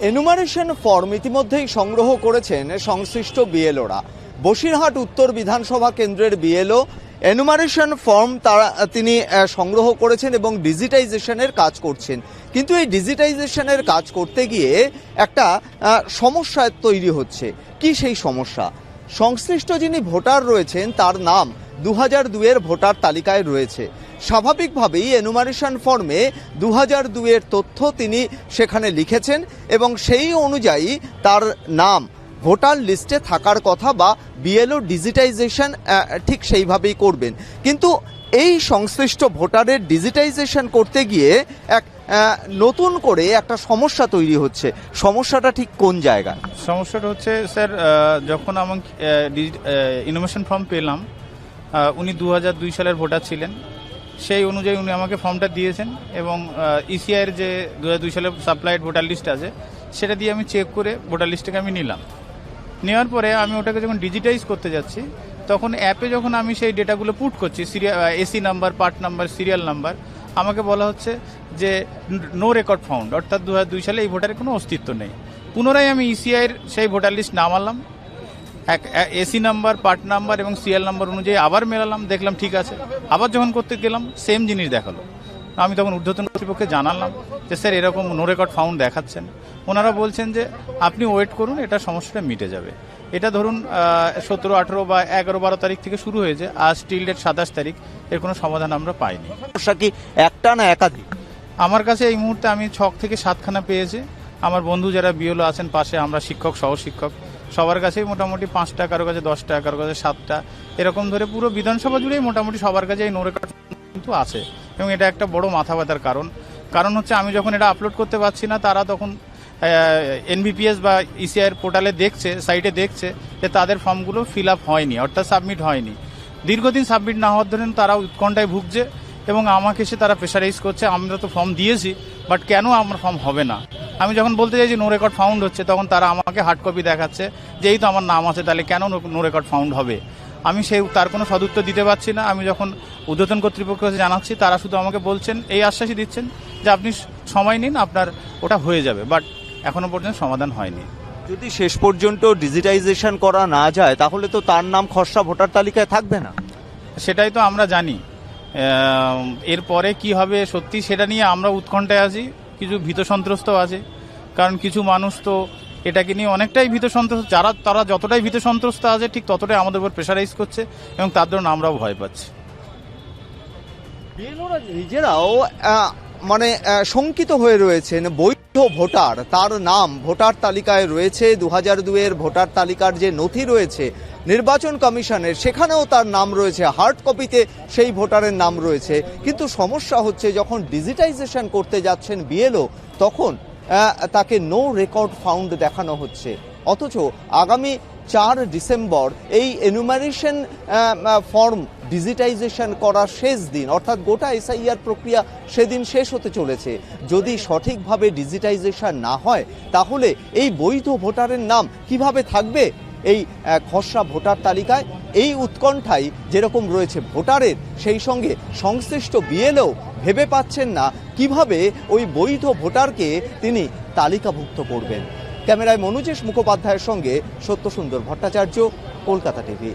Enumeration form ইতিমধ্যেই সংগ্রহ করেছেন সংশ্লিষ্ট বিএলওরা বসিরহাট উত্তর বিধানসভা কেন্দ্রের বিএলও এনুমারেশন ফর্ম তারা, তিনি সংগ্রহ করেছেন এবং ডিজিটাইজেশনের কাজ করছেন। কিন্তু এই ডিজিটাইজেশনের কাজ করতে গিয়ে একটা সমস্যা তৈরি হচ্ছে। কি সেই সমস্যা? সংশ্লিষ্ট যিনি ভোটার রয়েছেন, তার নাম দু হাজার দুয়ের ভোটার তালিকায় রয়েছে। স্বাভাবিকভাবেই এনুমারেশন ফর্মে দু হাজার দুয়ের তথ্য তিনি সেখানে লিখেছেন এবং সেই অনুযায়ী তার নাম, ভোটার লিস্টে থাকার কথা বা বিএলও ডিজিটাইজেশন ঠিক সেইভাবেই করবেন। কিন্তু এই সংশ্লিষ্ট ভোটারের ডিজিটাইজেশন করতে গিয়ে এক নতুন করে একটা সমস্যা তৈরি হচ্ছে। সমস্যাটা ঠিক কোন জায়গায়? সমস্যাটা হচ্ছে, স্যার যখন আমাকে ইনোভেশন ফর্ম পেলাম উনি দু সালের ভোটার ছিলেন। সেই অনুযায়ী উনি আমাকে ফর্মটা দিয়েছেন এবং ইসিআইয়ের যে দু হাজার দুই সালের সাপ্লাইড ভোটার লিস্ট আছে, সেটা দিয়ে আমি চেক করে ভোটার লিস্টটাকে আমি নিলাম। নেওয়ার পরে আমি ওটাকে যখন ডিজিটাইজ করতে যাচ্ছি, তখন অ্যাপে যখন আমি সেই ডেটাগুলো পুট করছি, serial AC number part number serial number আমাকে বলা হচ্ছে যে নো রেকর্ড ফাউন্ড অর্থাৎ দু সালে এই ভোটারের কোনো অস্তিত্ব নেই। পুনরায় আমি ইসিআইয়ের সেই ভোটার লিস্ট নামালাম এক এসি নাম্বার পার্ট নাম্বার এবং সিএল নাম্বার অনুযায়ী আবার মেলালাম দেখলাম ঠিক আছে। আবার যখন করতে গেলাম সেম জিনিস দেখাল। আমি তখন ঊর্ধ্বতন কর্তৃপক্ষে জানালাম যে স্যার এরকম নো রেকর্ড ফাউন্ড দেখাচ্ছেন। ওনারা বলছেন যে আপনি ওয়েট করুন এটা সমস্যাটা মিটে যাবে। এটা ধরুন সতেরো আঠেরো বা এগারো বারো তারিখ থেকে শুরু হয়েছে। আজ স্টিল ডেট সাতাশ তারিখ এর কোনো সমাধান আমরা পাইনি। সমস্যা কি একটা না একাধিক? আমার কাছে এই মুহূর্তে আমি ছক থেকে সাতখানা পেয়েছি। আমার বন্ধু যারা বিএলও আছেন পাশে আমরা শিক্ষক সহ শিক্ষক সবার কাছেই মোটামুটি পাঁচটা, কারও কাছে দশটা, কারও কাছে সাতটা। এরকম ধরে পুরো বিধানসভা জুড়েই মোটামুটি সবার কাছে এই নো কিন্তু আছে। এবং এটা একটা বড় মাথা ব্যথার কারণ। কারণ হচ্ছে আমি যখন এটা আপলোড করতে পারছি না, তারা তখন এনবিপিএস বা ইসিআইয়ের পোর্টালে দেখছে সাইটে দেখছে যে তাদের ফর্মগুলো ফিল আপ হয়নি, অর্থাৎ সাবমিট হয়নি। দীর্ঘদিন সাবমিট না হওয়ার ধরেন তারা উৎকণ্ঠায় ভুগছে এবং আমাকে এসে তারা প্রেশারাইজ করছে, আমরা তো ফর্ম দিয়েছি বাট কেন আমার ফর্ম হবে না? আমি যখন বলতে চাই যে নো রেকর্ড ফাউন্ড হচ্ছে তখন তারা আমাকে হার্ড কপি দেখাচ্ছে যে এই তো আমার নাম আছে তাহলে কেন নো রেকর্ড ফাউন্ড হবে? আমি সেই তার কোনো সদুত্তর দিতে পারছি না। আমি যখন ঊর্ধ্বতন কর্তৃপক্ষকে জানাচ্ছি তারা শুধু আমাকে বলছেন এই আশ্বাসই দিচ্ছেন যে আপনি সময় নিন আপনার ওটা হয়ে যাবে। বাট এখনও পর্যন্ত সমাধান হয়নি। যদি শেষ পর্যন্ত ডিজিটাইজেশন করা না যায় তাহলে তো তার নাম খসড়া ভোটার তালিকায় থাকবে না। সেটাই তো আমরা জানি। এরপরে কি হবে সত্যি সেটা নিয়ে আমরা উৎকণ্ঠায় আছি। কিছু ভীত সন্ত্রস্ত আছে। কারণ কিছু মানুষ তো এটাকে নিয়ে অনেকটাই ভীত সন্ত্রস্ত, যারা, তারা যতটাই ভীত সন্ত্রস্ত আছে, ঠিক ততটাই আমাদের উপর প্রেশারাইজ করছে এবং তার জন্য আমরাও ভয় পাচ্ছি। নিজেরাও মানে শঙ্কিত হয়ে রয়েছেন বৈধ ভোটার, তার নাম ভোটার তালিকায় রয়েছে। দু হাজার দুয়ের ভোটার তালিকার যে নথি রয়েছে নির্বাচন কমিশনের, সেখানেও তার নাম রয়েছে। হার্ড কপিতে সেই ভোটারের নাম রয়েছে। কিন্তু সমস্যা হচ্ছে, যখন ডিজিটাইজেশন করতে যাচ্ছেন বিএলও, তখন তাকে নো রেকর্ড ফাউন্ড দেখানো হচ্ছে। অথচ আগামী চার ডিসেম্বর এই এনুমারেশন ফর্ম ডিজিটাইজেশন করার শেষ দিন, অর্থাৎ গোটা এসআইআর প্রক্রিয়া সেদিন শেষ হতে চলেছে। যদি সঠিকভাবে ডিজিটাইজেশন না হয়, তাহলে এই বৈধ ভোটারের নাম কীভাবে থাকবে? এই খসড়া ভোটার তালিকায় এই উৎকণ্ঠাই যেরকম রয়েছে ভোটারের, সেই সঙ্গে সংশ্লিষ্ট বিএলও ভেবে পাচ্ছেন না কীভাবে ওই বৈধ ভোটারকে তিনি তালিকাভুক্ত করবেন। ক্যামেরায় মনোজেশ মুখোপাধ্যায়ের সঙ্গে সত্যসুন্দর ভট্টাচার্য, কলকাতা টিভি।